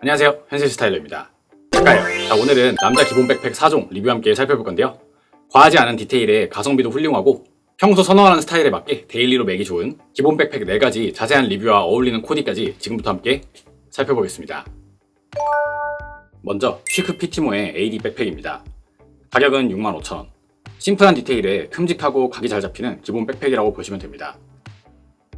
안녕하세요. 현실 스타일러입니다. 잠깐요. 자 오늘은 남자 기본 백팩 4종 리뷰 함께 살펴볼 건데요. 과하지 않은 디테일에 가성비도 훌륭하고 평소 선호하는 스타일에 맞게 데일리로 매기 좋은 기본 백팩 4가지 자세한 리뷰와 어울리는 코디까지 지금부터 함께 살펴보겠습니다. 먼저 쉬크 피티모의 AD 백팩입니다. 가격은 65,000원. 심플한 디테일에 큼직하고 각이 잘 잡히는 기본 백팩이라고 보시면 됩니다.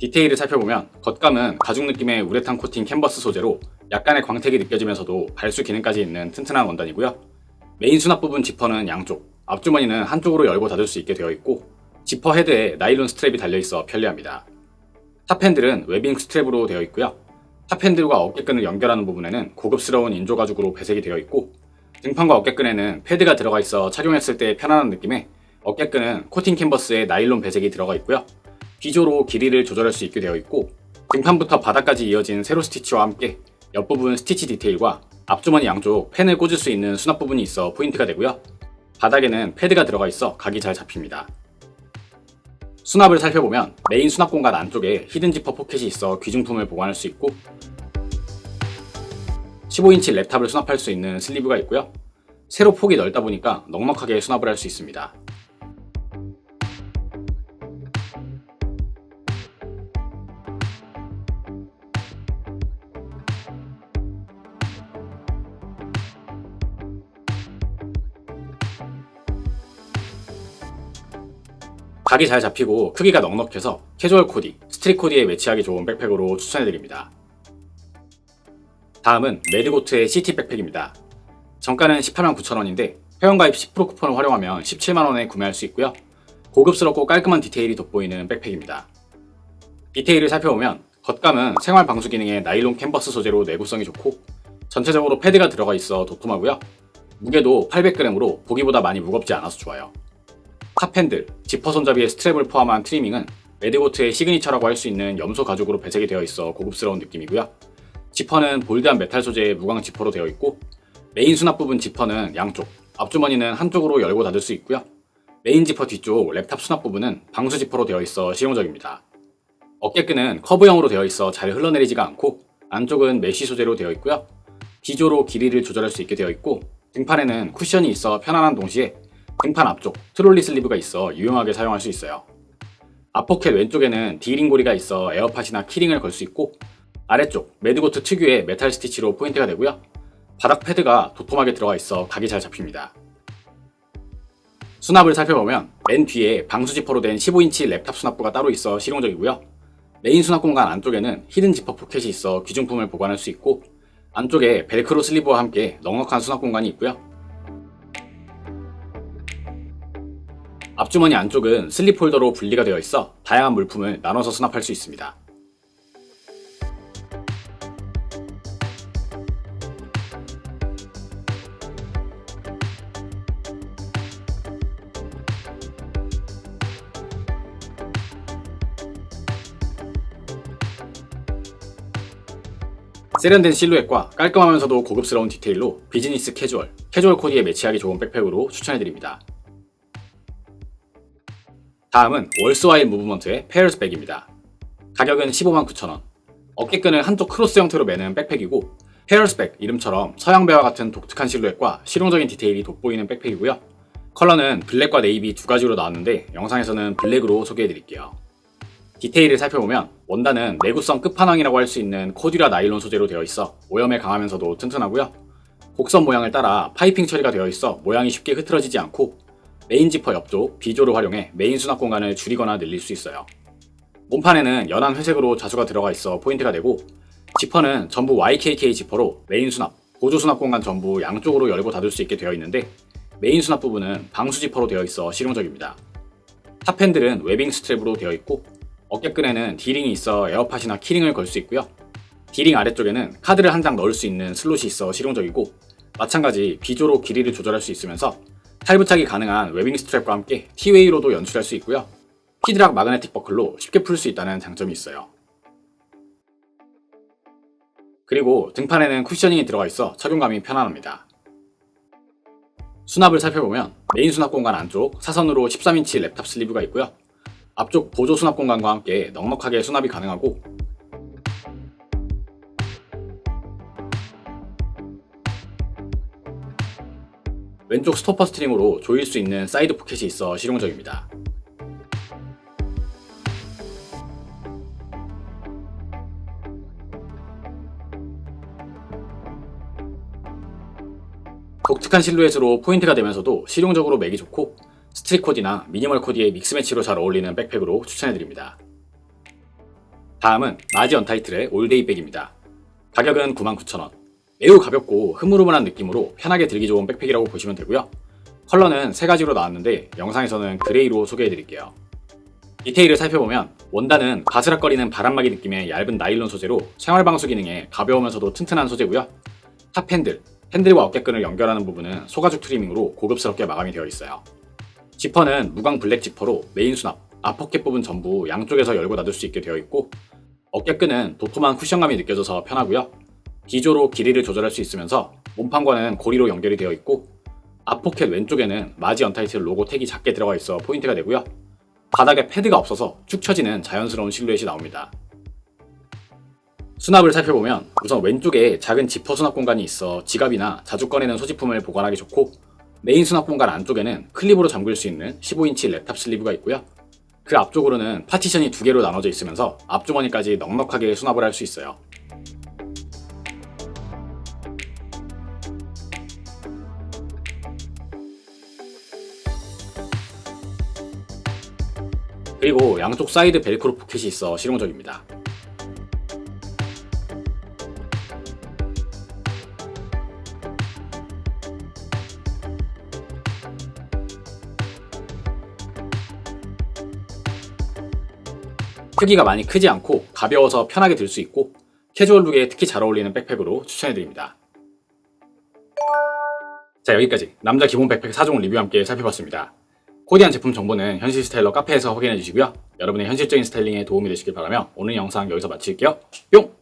디테일을 살펴보면 겉감은 가죽 느낌의 우레탄 코팅 캔버스 소재로 약간의 광택이 느껴지면서도 발수 기능까지 있는 튼튼한 원단이고요. 메인 수납 부분 지퍼는 양쪽, 앞주머니는 한쪽으로 열고 닫을 수 있게 되어 있고 지퍼 헤드에 나일론 스트랩이 달려있어 편리합니다. 탑핸들은 웨빙 스트랩으로 되어 있고요. 탑핸들과 어깨끈을 연결하는 부분에는 고급스러운 인조 가죽으로 배색이 되어 있고 등판과 어깨끈에는 패드가 들어가 있어 착용했을 때 편안한 느낌에 어깨끈은 코팅 캔버스에 나일론 배색이 들어가 있고요. 비조로 길이를 조절할 수 있게 되어 있고 등판부터 바닥까지 이어진 세로 스티치와 함께 옆부분 스티치 디테일과 앞주머니 양쪽 펜을 꽂을 수 있는 수납 부분이 있어 포인트가 되고요. 바닥에는 패드가 들어가 있어 각이 잘 잡힙니다. 수납을 살펴보면 메인 수납 공간 안쪽에 히든 지퍼 포켓이 있어 귀중품을 보관할 수 있고 15인치 랩탑을 수납할 수 있는 슬리브가 있고요. 세로 폭이 넓다 보니까 넉넉하게 수납을 할 수 있습니다. 각이 잘 잡히고 크기가 넉넉해서 캐주얼 코디, 스트릿 코디에 매치하기 좋은 백팩으로 추천해드립니다. 다음은 매드고트의 시티 백팩입니다. 정가는 18만 9천원인데 회원가입 10% 쿠폰을 활용하면 17만원에 구매할 수 있고요. 고급스럽고 깔끔한 디테일이 돋보이는 백팩입니다. 디테일을 살펴보면 겉감은 생활 방수 기능의 나일론 캔버스 소재로 내구성이 좋고 전체적으로 패드가 들어가 있어 도톰하고요. 무게도 800g으로 보기보다 많이 무겁지 않아서 좋아요. 탑핸들, 지퍼 손잡이의 스트랩을 포함한 트리밍은 매드고트의 시그니처라고 할 수 있는 염소 가죽으로 배색이 되어 있어 고급스러운 느낌이고요. 지퍼는 볼드한 메탈 소재의 무광 지퍼로 되어 있고 메인 수납 부분 지퍼는 양쪽, 앞주머니는 한쪽으로 열고 닫을 수 있고요. 메인 지퍼 뒤쪽 랩탑 수납 부분은 방수 지퍼로 되어 있어 실용적입니다. 어깨끈은 커브형으로 되어 있어 잘 흘러내리지가 않고 안쪽은 메쉬 소재로 되어 있고요. 비조로 길이를 조절할 수 있게 되어 있고 등판에는 쿠션이 있어 편안한 동시에 등판 앞쪽 트롤리 슬리브가 있어 유용하게 사용할 수 있어요. 앞포켓 왼쪽에는 디링 고리가 있어 에어팟이나 키링을 걸 수 있고 아래쪽 매드고트 특유의 메탈 스티치로 포인트가 되고요. 바닥 패드가 도톰하게 들어가 있어 각이 잘 잡힙니다. 수납을 살펴보면 맨 뒤에 방수 지퍼로 된 15인치 랩탑 수납부가 따로 있어 실용적이고요. 메인 수납 공간 안쪽에는 히든 지퍼 포켓이 있어 귀중품을 보관할 수 있고 안쪽에 벨크로 슬리브와 함께 넉넉한 수납 공간이 있고요. 앞주머니 안쪽은 슬립 홀더로 분리가 되어 있어 다양한 물품을 나눠서 수납할 수 있습니다. 세련된 실루엣과 깔끔하면서도 고급스러운 디테일로 비즈니스 캐주얼, 캐주얼 코디에 매치하기 좋은 백팩으로 추천해드립니다. 다음은 월스와일 무브먼트의 페어스 백입니다. 가격은 15만 9천원. 어깨끈을 한쪽 크로스 형태로 매는 백팩이고 페어스 백 이름처럼 서양 배와 같은 독특한 실루엣과 실용적인 디테일이 돋보이는 백팩이고요. 컬러는 블랙과 네이비 두 가지로 나왔는데 영상에서는 블랙으로 소개해드릴게요. 디테일을 살펴보면 원단은 내구성 끝판왕이라고 할 수 있는 코듀라 나일론 소재로 되어 있어 오염에 강하면서도 튼튼하고요. 곡선 모양을 따라 파이핑 처리가 되어 있어 모양이 쉽게 흐트러지지 않고 메인 지퍼 옆쪽 비조를 활용해 메인 수납 공간을 줄이거나 늘릴 수 있어요. 몸판에는 연한 회색으로 자수가 들어가 있어 포인트가 되고 지퍼는 전부 YKK 지퍼로 메인 수납, 보조 수납 공간 전부 양쪽으로 열고 닫을 수 있게 되어 있는데 메인 수납 부분은 방수 지퍼로 되어 있어 실용적입니다. 탑핸들은 웨빙 스트랩으로 되어 있고 어깨끈에는 디링이 있어 에어팟이나 키링을 걸 수 있고요. 디링 아래쪽에는 카드를 한 장 넣을 수 있는 슬롯이 있어 실용적이고 마찬가지 비조로 길이를 조절할 수 있으면서 탈부착이 가능한 웨빙 스트랩과 함께 T-웨이로도 연출할 수 있고요. 피드락 마그네틱 버클로 쉽게 풀 수 있다는 장점이 있어요. 그리고 등판에는 쿠셔닝이 들어가 있어 착용감이 편안합니다. 수납을 살펴보면 메인 수납 공간 안쪽 사선으로 13인치 랩탑 슬리브가 있고요. 앞쪽 보조 수납 공간과 함께 넉넉하게 수납이 가능하고 왼쪽 스토퍼 스트링으로 조일 수 있는 사이드 포켓이 있어 실용적입니다. 독특한 실루엣으로 포인트가 되면서도 실용적으로 매기 좋고 스트릿 코디나 미니멀 코디의 믹스 매치로 잘 어울리는 백팩으로 추천해드립니다. 다음은 마지 언타이틀의 올데이 백입니다. 가격은 99,000원. 매우 가볍고 흐물흐물한 느낌으로 편하게 들기 좋은 백팩이라고 보시면 되고요. 컬러는 세 가지로 나왔는데 영상에서는 그레이로 소개해드릴게요. 디테일을 살펴보면 원단은 바스락거리는 바람막이 느낌의 얇은 나일론 소재로 생활 방수 기능에 가벼우면서도 튼튼한 소재고요. 탑 핸들, 핸들과 어깨끈을 연결하는 부분은 소가죽 트리밍으로 고급스럽게 마감이 되어 있어요. 지퍼는 무광 블랙 지퍼로 메인 수납, 앞어깨 부분 전부 양쪽에서 열고 닫을 수 있게 되어 있고 어깨끈은 도톰한 쿠션감이 느껴져서 편하고요. 기조로 길이를 조절할 수 있으면서 몸판과는 고리로 연결이 되어 있고 앞포켓 왼쪽에는 마지 언타이틀 로고 택이 작게 들어가 있어 포인트가 되고요. 바닥에 패드가 없어서 축 처지는 자연스러운 실루엣이 나옵니다. 수납을 살펴보면 우선 왼쪽에 작은 지퍼 수납 공간이 있어 지갑이나 자주 꺼내는 소지품을 보관하기 좋고 메인 수납 공간 안쪽에는 클립으로 잠글 수 있는 15인치 랩탑 슬리브가 있고요. 그 앞쪽으로는 파티션이 두 개로 나눠져 있으면서 앞주머니까지 넉넉하게 수납을 할 수 있어요. 그리고 양쪽 사이드 벨크로 포켓이 있어 실용적입니다. 크기가 많이 크지 않고 가벼워서 편하게 들 수 있고 캐주얼 룩에 특히 잘 어울리는 백팩으로 추천해드립니다. 자 여기까지 남자 기본 백팩 4종 리뷰와 함께 살펴봤습니다. 코디한 제품 정보는 현실 스타일러 카페에서 확인해 주시고요. 여러분의 현실적인 스타일링에 도움이 되시길 바라며 오늘 영상 여기서 마칠게요. 뿅!